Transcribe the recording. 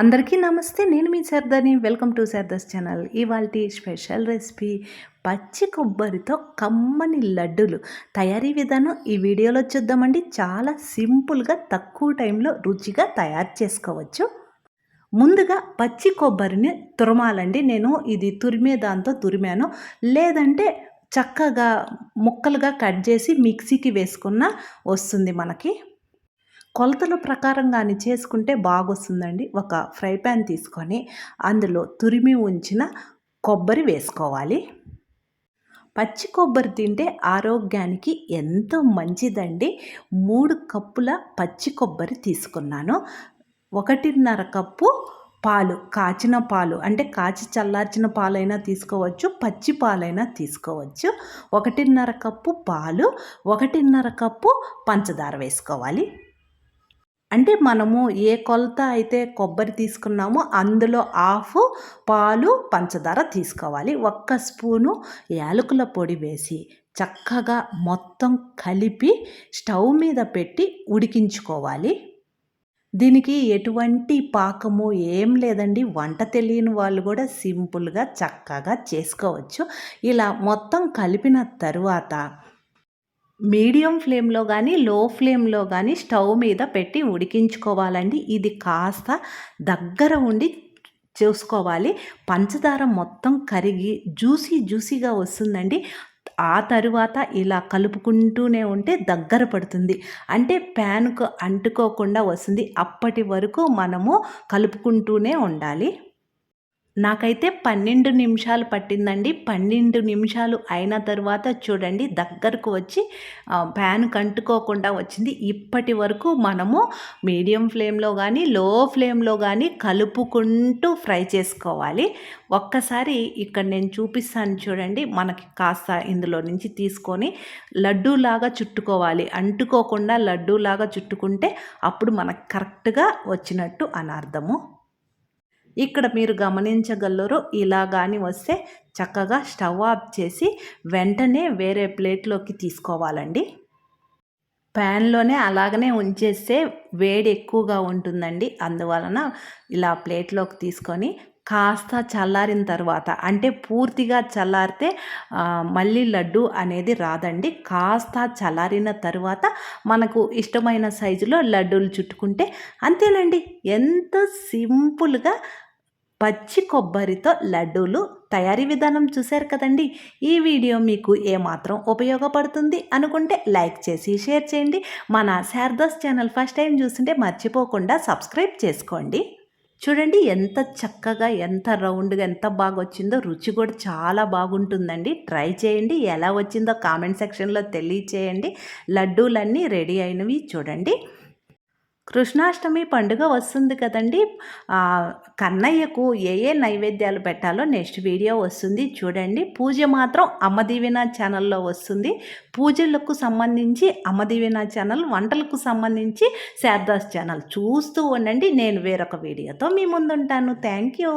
అందరికీ నమస్తే నేను మీ సర్దాని వెల్కమ్ టు సర్దాస్ ఛానల్. ఇవాళ స్పెషల్ రెసిపీ పచ్చి కొబ్బరితో కమ్మని లడ్డులు. తయారీ విధానం ఈ వీడియోలో చూద్దామండి. చాలా సింపుల్గా తక్కువ టైంలో రుచిగా తయారు చేసుకోవచ్చు. ముందుగా పచ్చి కొబ్బరిని తురమాలండి. నేను ఇది తురిమే దాంతో తురిమాను. లేదంటే చక్కగా ముక్కలుగా కట్ చేసి మిక్సీకి వేసుకున్న వస్తుంది మనకి. కొలతల ప్రకారం కానీ చేసుకుంటే బాగొస్తుందండి. ఒక ఫ్రై ప్యాన్ తీసుకొని అందులో తురిమి ఉంచిన కొబ్బరి వేసుకోవాలి. పచ్చి కొబ్బరి తింటే ఆరోగ్యానికి ఎంతో మంచిదండి. మూడు కప్పుల పచ్చి కొబ్బరి తీసుకున్నాను. ఒకటిన్నర కప్పు పాలు కాచిన పాలు అంటే కాచి చల్లార్చిన పాలైనా తీసుకోవచ్చు పచ్చి పాలైనా తీసుకోవచ్చు. ఒకటిన్నర కప్పు పాలు ఒకటిన్నర కప్పు పంచదార వేసుకోవాలి. అంటే మనము ఏ కొలత అయితే కొబ్బరి తీసుకున్నామో అందులో హాఫ్ పాలు పంచదార తీసుకోవాలి. ఒక్క స్పూను యాలకుల పొడి వేసి చక్కగా మొత్తం కలిపి స్టవ్ మీద పెట్టి ఉడికించుకోవాలి. దీనికి ఎటువంటి పాకము ఏం లేదండి. వంట తెలియని వాళ్ళు కూడా సింపుల్గా చక్కగా చేసుకోవచ్చు. ఇలా మొత్తం కలిపిన తరువాత మీడియం ఫ్లేమ్లో కానీ లో ఫ్లేమ్లో కానీ స్టవ్ మీద పెట్టి ఉడికించుకోవాలండి. ఇది కాస్త దగ్గర ఉండి చూసుకోవాలి. పంచదార మొత్తం కరిగి జ్యూసీ జ్యూసీగా వస్తుందండి. ఆ తరువాత ఇలా కలుపుకుంటూనే ఉంటే దగ్గర పడుతుంది. అంటే ప్యాన్కు అంటుకోకుండా వస్తుంది. అప్పటి వరకు మనము కలుపుకుంటూనే ఉండాలి. నాకైతే పన్నెండు నిమిషాలు పట్టిందండి. పన్నెండు నిమిషాలు అయిన తర్వాత చూడండి దగ్గరకు వచ్చి ప్యాన్ కంటుకోకుండా వచ్చింది. ఇప్పటి వరకు మనము మీడియం ఫ్లేమ్లో కానీ లో ఫ్లేమ్లో కానీ కలుపుకుంటూ ఫ్రై చేసుకోవాలి. ఒక్కసారి ఇక్కడ నేను చూపిస్తాను చూడండి మనకి కాస్త ఇందులో నుంచి తీసుకొని లడ్డూలాగా చుట్టుకోవాలి. అంటుకోకుండా లడ్డూలాగా చుట్టుకుంటే అప్పుడు మనకు కరెక్ట్గా వచ్చినట్టు అనర్థము. ఇక్కడ మీరు గమనించగలరు ఇలా కానీ వస్తే చక్కగా స్టవ్ ఆఫ్ చేసి వెంటనే వేరే ప్లేట్లోకి తీసుకోవాలండి. ప్యాన్లోనే అలాగనే ఉంచేస్తే వేడి ఎక్కువగా ఉంటుందండి. అందువలన ఇలా ప్లేట్లోకి తీసుకొని కాస్త చల్లారిన తర్వాత అంటే పూర్తిగా చల్లారితే మళ్ళీ లడ్డు అనేది రాదండి. కాస్త చల్లారిన తర్వాత మనకు ఇష్టమైన సైజులో లడ్డూలు చుట్టుకుంటే అంతేనండి. ఎంత సింపుల్గా పచ్చి కొబ్బరితో లడ్డూలు తయారీ విధానం చూశారు కదండి. ఈ వీడియో మీకు ఏమాత్రం ఉపయోగపడుతుంది అనుకుంటే లైక్ చేసి షేర్ చేయండి. మన శారదాస్ ఛానల్ ఫస్ట్ టైం చూస్తుంటే మర్చిపోకుండా సబ్స్క్రైబ్ చేసుకోండి. చూడండి ఎంత చక్కగా ఎంత రౌండ్గా ఎంత బాగా వచ్చిందో రుచి కూడా చాలా బాగుంటుందండి. ట్రై చేయండి ఎలా వచ్చిందో కామెంట్ సెక్షన్లో తెలియచేయండి. లడ్డూలన్నీ రెడీ అయినవి చూడండి. కృష్ణాష్టమి పండుగ వస్తుంది కదండి. కన్నయ్యకు ఏ ఏ నైవేద్యాలు పెట్టాలో నెక్స్ట్ వీడియో వస్తుంది. చూడండి పూజ మాత్రం అమ్మదీవిన ఛానల్లో వస్తుంది. పూజలకు సంబంధించి అమ్మదీవిన ఛానల్ వంటలకు సంబంధించి శారదాస్ ఛానల్. చూస్తూ ఉండండి నేను వేరొక వీడియోతో మీ ముందుంటాను. Thank you.